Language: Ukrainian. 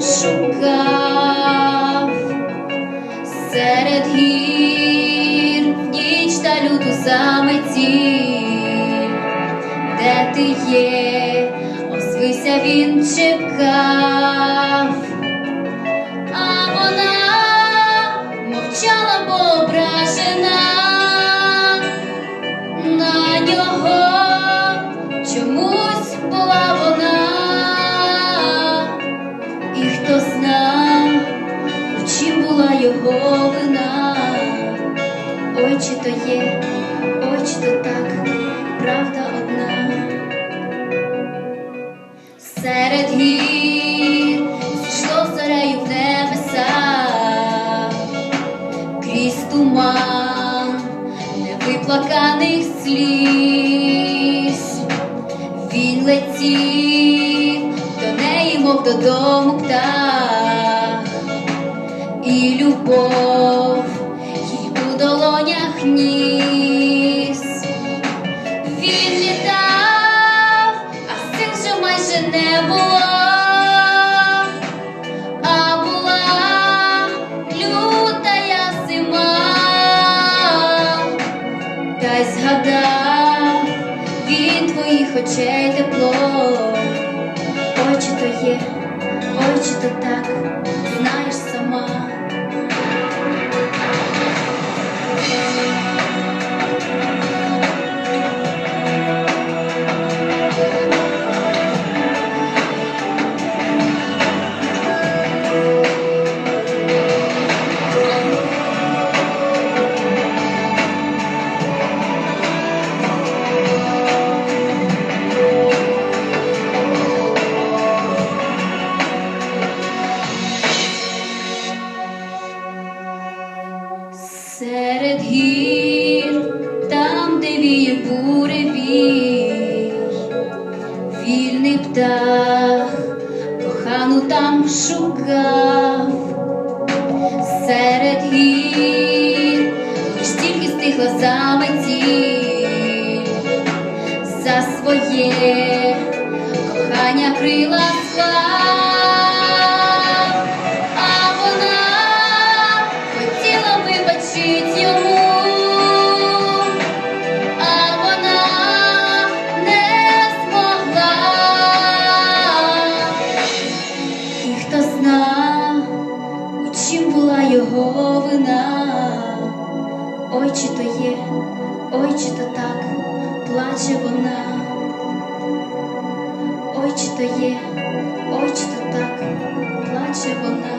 шукав. Серед гір, ніч та люту заметіль, де ти є, озвися він чекав, а вона мовчала ой, чи то є, ой, чи то так, правда одна. Серед гір зійшло зорею в небеса, крізь туман невиплаканих сліз. Він летів до неї, мов додому птах, і любов ніс. Він літав, а сил вже майже не було, а була лютая зима, та й згадав він твоїх очей тепло, ой, чи то є, ой, чи то так, Серед гір, там, де віє буревій, вільний птах, кохану там шукав, серед гір, лиш тільки стихла заметіль, за своє кохання крила ой, чи то є, ой, чи то так, плаче вона. Ой, чи то є, ой, чи то так, плаче вона.